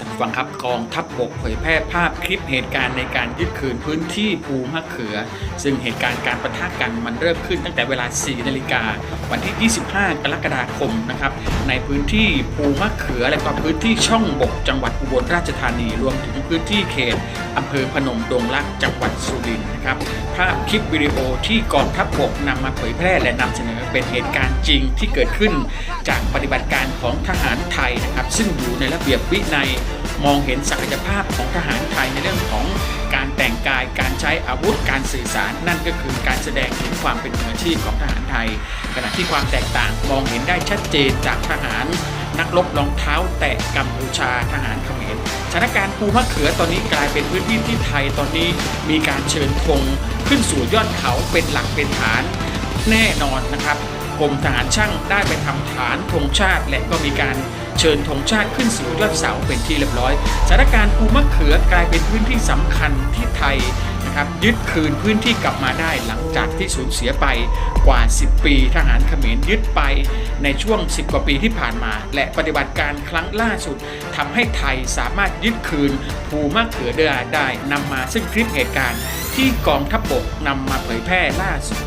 ท่านฟังครับกองทัพบกเผยแพร่ภาพคลิปเหตุการณ์ในการยึดคืนพื้นที่ภูมะเขือ ซึ่งเหตุการณ์การประทะกันมันเริ่มขึ้นตั้งแต่เวลา 4 นาฬิกา วันที่ 25 กรกฎาคมนะครับในพื้นที่ภูมะเขือ และก็พื้นที่ช่องบก จังหวัดอุบลราชธานีรวมถึงพื้นที่เขตอำเภอพนมดงรักจังหวัดสุรินทร์นะครับาพคลิปวิดีโอที่กองทัพบกนำมาเผยแพร่และนำเสนอเป็นเหตุการณ์จริงที่เกิดขึ้น จากปฏิบัติการของทหารไทยนะครับ ซึ่งอยู่ในระเบียบวินัยมองเห็นศักยภาพของทหารไทยในเรื่องของการแต่งกายการใช้อาวุธการสื่อสาร นั่นก็คือการแสดงถึงความเป็นมืออาชีพของทหารไทย ขณะที่ความแตกต่างมองเห็นได้ชัดเจนจากทหาร นักรบรองเท้าแตะกัมพูชาทหารเขมรสถานการณ์ภูมะเขือตอนนี้กลายเป็นพื้นที่ที่ไทยตอนนี้มีการเชิญธงขึ้นสู่ยอดเขาเป็นหลักเป็นฐานแน่นอนนะครับกรมทหารช่างได้ไปทำฐานธงชาติ และก็มีการ เชิญธงชาติขึ้นสู่ยอดเสาเป็นที่เรียบร้อยสถานการณ์ภูมะเขือกลายเป็นพื้นที่สำคัญที่ไทยนะครับยึดคืนพื้นที่กลับมาได้หลังจากที่สูญเสียไปกว่า 10 ปีทหารเขมรยึดไปในช่วง 10 กว่าปีที่ผ่านมา และปฏิบัติการครั้งล่าสุดทำให้ไทยสามารถยึดคืนภูมะเขือได้ได้นำมาซึ่งคลิปเหตุการณ์ที่กองทัพบกนำมาเผยแพร่ล่าสุด